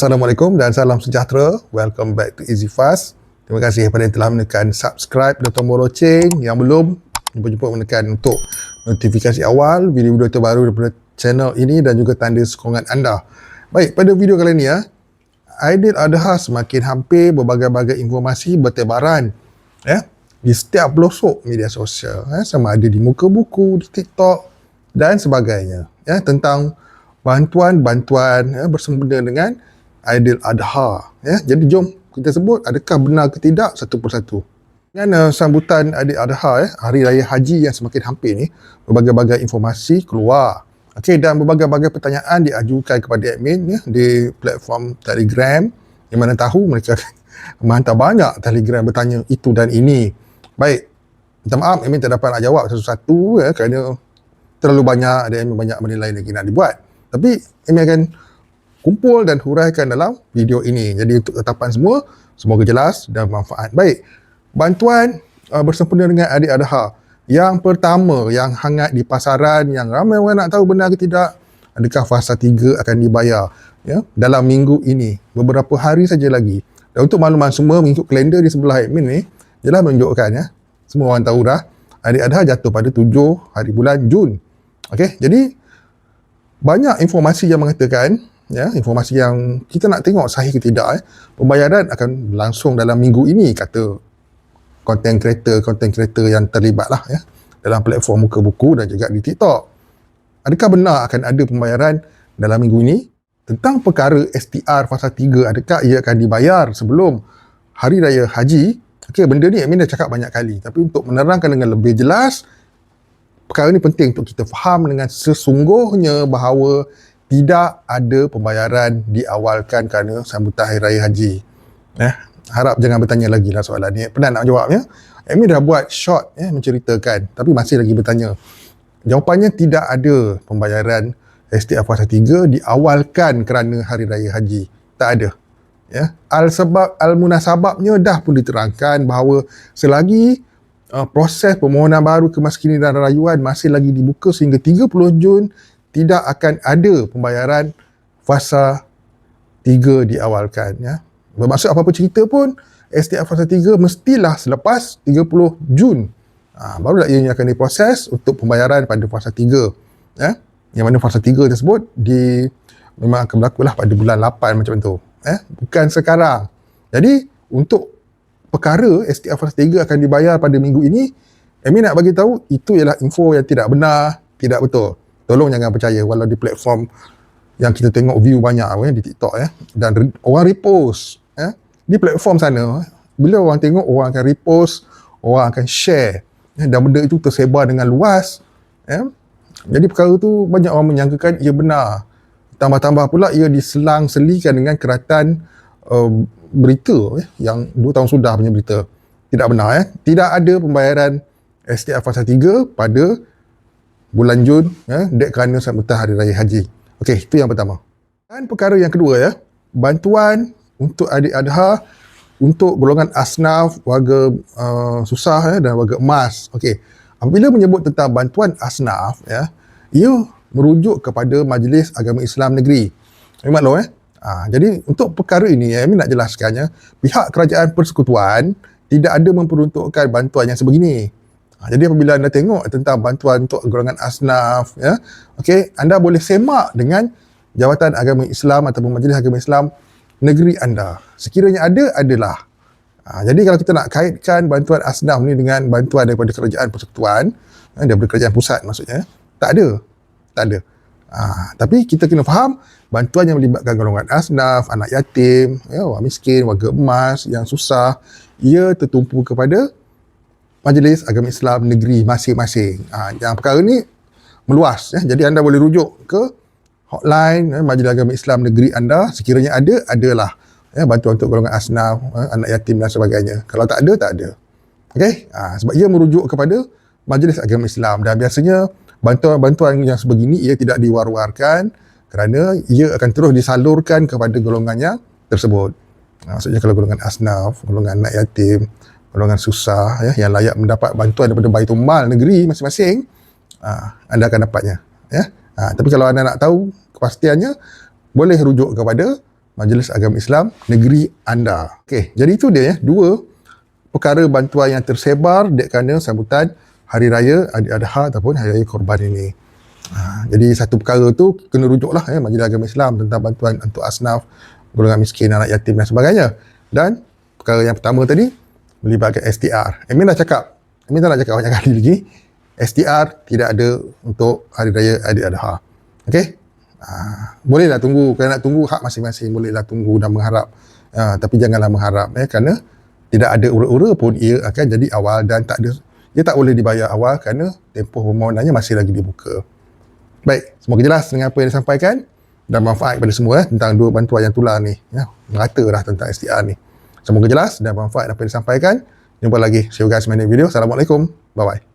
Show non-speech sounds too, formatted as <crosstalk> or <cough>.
Assalamualaikum dan salam sejahtera. Welcome back to Easy Fast. Terima kasih kepada yang telah menekan subscribe dan tombol loceng. Yang belum, jumpa-jumpa menekan untuk notifikasi awal video-video terbaru daripada channel ini dan juga tanda sokongan anda. Baik, pada video kali ini ya, Aidil Adha semakin hampir berbagai-bagai informasi bertebaran ya, di setiap pelosok media sosial. Ya, sama ada di muka buku, di TikTok dan sebagainya. Ya, tentang bantuan-bantuan ya, bersempena dengan Aidil Adha. Ya, jadi jom kita sebut adakah benar ke tidak satu persatu. Dengan uh, sambutan Aidil Adha, ya, Hari Raya Haji yang semakin hampir ni, berbagai-bagai informasi keluar. Okey, dan berbagai-bagai pertanyaan diajukan kepada admin ya, di platform Telegram. Yang mana tahu mereka <laughs> menghantar banyak Telegram bertanya itu dan ini. Baik, minta maaf admin tak dapat nak jawab satu-satu ya, kerana terlalu banyak, ada admin banyak benda lain lagi nak dibuat. Tapi admin akan kumpul dan huraikan dalam video ini. Jadi untuk tetapan semua, semoga jelas dan manfaat. Baik, bantuan uh, bersempena dengan adik adha. Yang pertama, yang hangat di pasaran, yang ramai orang nak tahu benar ke tidak, adakah fasa 3 akan dibayar ya, dalam minggu ini. Beberapa hari saja lagi. Dan untuk makluman semua, mengikut kalender di sebelah admin ni, jelas menunjukkan ya. Semua orang tahu dah, adik adha jatuh pada 7 hari bulan Jun. Okey, jadi banyak informasi yang mengatakan ya informasi yang kita nak tengok sahih ke tidak eh pembayaran akan berlangsung dalam minggu ini kata content creator content creator yang terlibat lah ya dalam platform muka buku dan juga di TikTok. Adakah benar akan ada pembayaran dalam minggu ini? Tentang perkara STR fasa 3 adakah ia akan dibayar sebelum hari raya haji? Okey benda ni Amin dah cakap banyak kali tapi untuk menerangkan dengan lebih jelas perkara ni penting untuk kita faham dengan sesungguhnya bahawa tidak ada pembayaran diawalkan kerana sambutan Hari Raya Haji. Eh, harap jangan bertanya lagi lah soalan ni. Pernah nak jawabnya? Amy dah buat short eh, menceritakan tapi masih lagi bertanya. Jawapannya tidak ada pembayaran STF Fasa 3 diawalkan kerana Hari Raya Haji. Tak ada. Ya. Al sebab al munasababnya dah pun diterangkan bahawa selagi uh, proses permohonan baru kemaskinan dan rayuan masih lagi dibuka sehingga 30 Jun tidak akan ada pembayaran fasa 3 diawalkan ya. Bermaksud apa-apa cerita pun STF fasa 3 mestilah selepas 30 Jun. Ha, barulah ianya akan diproses untuk pembayaran pada fasa 3 ya. Yang mana fasa 3 tersebut di memang akan berlaku lah pada bulan 8 macam tu. Eh, bukan sekarang. Jadi untuk perkara STF fasa 3 akan dibayar pada minggu ini, Amy nak bagi tahu itu ialah info yang tidak benar, tidak betul tolong jangan percaya walau di platform yang kita tengok view banyak ya, di TikTok ya dan re, orang repost ya di platform sana bila orang tengok orang akan repost orang akan share ya, dan benda itu tersebar dengan luas ya jadi perkara tu banyak orang menyangkakan ia benar. Tambah-tambah pula ia diselang-selikan dengan keratan uh, berita ya, yang dua tahun sudah punya berita. Tidak benar ya tidak ada pembayaran STF fasa 3 pada bulan Jun ya, dek kerana sambutan hari raya haji. Okey, itu yang pertama. Dan perkara yang kedua ya, bantuan untuk adik adha untuk golongan asnaf, warga uh, susah ya, dan warga emas. Okey. Apabila menyebut tentang bantuan asnaf ya, ia merujuk kepada Majlis Agama Islam Negeri. Memang lo eh. Ha, jadi untuk perkara ini ya, nak jelaskannya, pihak kerajaan persekutuan tidak ada memperuntukkan bantuan yang sebegini. Ha, jadi apabila anda tengok tentang bantuan untuk golongan asnaf, ya, okay, anda boleh semak dengan Jawatan Agama Islam ataupun Majlis Agama Islam negeri anda. Sekiranya ada, adalah. Ha, jadi kalau kita nak kaitkan bantuan asnaf ni dengan bantuan daripada kerajaan persekutuan, ya, daripada kerajaan pusat maksudnya, tak ada. Tak ada. Ha, tapi kita kena faham bantuan yang melibatkan golongan asnaf, anak yatim, ya, orang miskin, warga emas yang susah, ia tertumpu kepada Majlis Agama Islam negeri masing-masing. Ha, yang perkara ni meluas. Ya. Jadi anda boleh rujuk ke hotline ya, Majlis Agama Islam negeri anda. Sekiranya ada, adalah ya, bantuan untuk golongan asnaf, ya, anak yatim dan sebagainya. Kalau tak ada, tak ada. Okay? Ha, sebab ia merujuk kepada Majlis Agama Islam. Dan biasanya bantuan-bantuan yang sebegini ia tidak diwar-warkan kerana ia akan terus disalurkan kepada golongannya tersebut. Ha, maksudnya kalau golongan asnaf, golongan anak yatim, golongan susah ya yang layak mendapat bantuan daripada Baitul Mal negeri masing-masing uh, anda akan dapatnya ya uh, tapi kalau anda nak tahu kepastiannya boleh rujuk kepada Majlis Agama Islam negeri anda. Okey, jadi itu dia ya, dua perkara bantuan yang tersebar dek kerana sambutan Hari Raya Adha ataupun Hari Raya Korban ini. Ha, jadi satu perkara tu kena rujuklah ya Majlis Agama Islam tentang bantuan untuk asnaf, golongan miskin, anak yatim dan sebagainya. Dan perkara yang pertama tadi melibatkan STR. Amin dah cakap. Amin tak nak cakap banyak <laughs> kali lagi. STR tidak ada untuk Hari Raya Adik Adha. Okey? Ha, bolehlah tunggu kalau nak tunggu hak masing-masing bolehlah tunggu dan mengharap ha, tapi janganlah mengharap eh, kerana tidak ada ura-ura pun ia akan jadi awal dan tak ada ia tak boleh dibayar awal kerana tempoh permohonannya masih lagi dibuka baik semoga jelas dengan apa yang disampaikan dan manfaat kepada semua eh, tentang dua bantuan yang tular ni ya, merata lah tentang STR ni semoga jelas dan manfaat apa yang disampaikan. Jumpa lagi. See you guys in my next video. Assalamualaikum. Bye bye